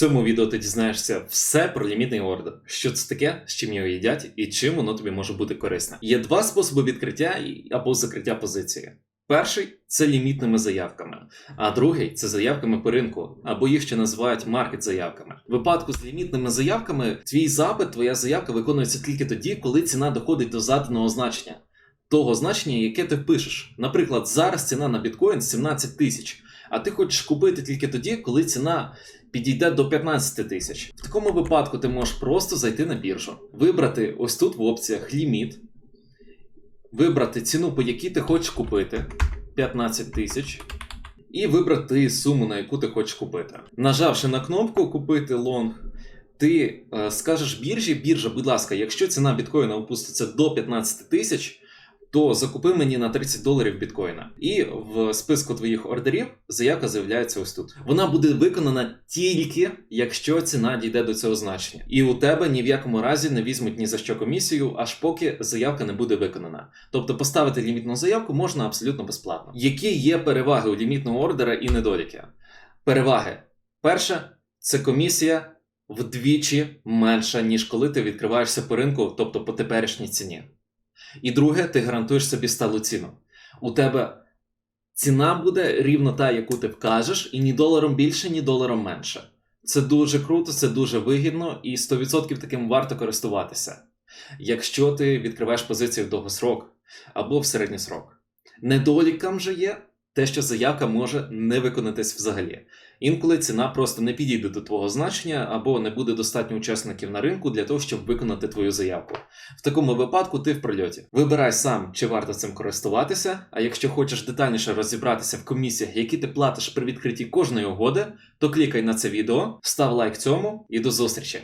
цьому відео ти дізнаєшся все про лімітний ордер, що це таке, з чим його їдять і чим воно тобі може бути корисне. Є два способи відкриття або закриття позиції. Перший це лімітними заявками, а другий це заявками по ринку, або їх ще називають маркет заявками. В випадку з лімітними заявками твій запит, твоя заявка виконується тільки тоді, коли ціна доходить до заданого значення, того значення, яке ти впишеш. Наприклад, зараз ціна на біткоін 17 тисяч, а ти хочеш купити тільки тоді, коли ціна підійде до 15 тисяч. В такому випадку ти можеш просто зайти на біржу, вибрати ось тут в опціях ліміт, вибрати ціну, по якій ти хочеш купити 15 тисяч, і вибрати суму, на яку ти хочеш купити. Нажавши на кнопку Купити лонг, ти е, скажеш біржі, біржа, будь ласка, якщо ціна біткоїна опуститься до 15 тисяч, то закупи мені на 30 доларів біткоїна. І в списку твоїх ордерів заявка з'являється ось тут. Вона буде виконана тільки якщо ціна дійде до цього значення. І у тебе ні в якому разі не візьмуть ні за що комісію, аж поки заявка не буде виконана. Тобто поставити лімітну заявку можна абсолютно безплатно. Які є переваги у лімітного ордера і недоліки? Переваги. Перше, це комісія вдвічі менша, ніж коли ти відкриваєшся по ринку, тобто по теперішній ціні. І друге, ти гарантуєш собі сталу ціну. У тебе ціна буде рівно та, яку ти вкажеш, і ні доларом більше, ні доларом менше. Це дуже круто, це дуже вигідно, і 100% таким варто користуватися. Якщо ти відкриваєш позицію в довгосрок або в середній срок. Недоліком же є те, що заявка може не виконатись взагалі. Інколи ціна просто не підійде до твого значення або не буде достатньо учасників на ринку для того, щоб виконати твою заявку. В такому випадку ти в прольоті. Вибирай сам, чи варто цим користуватися. А якщо хочеш детальніше розібратися в комісіях, які ти платиш при відкритті кожної угоди, то клікай на це відео, став лайк цьому і до зустрічі!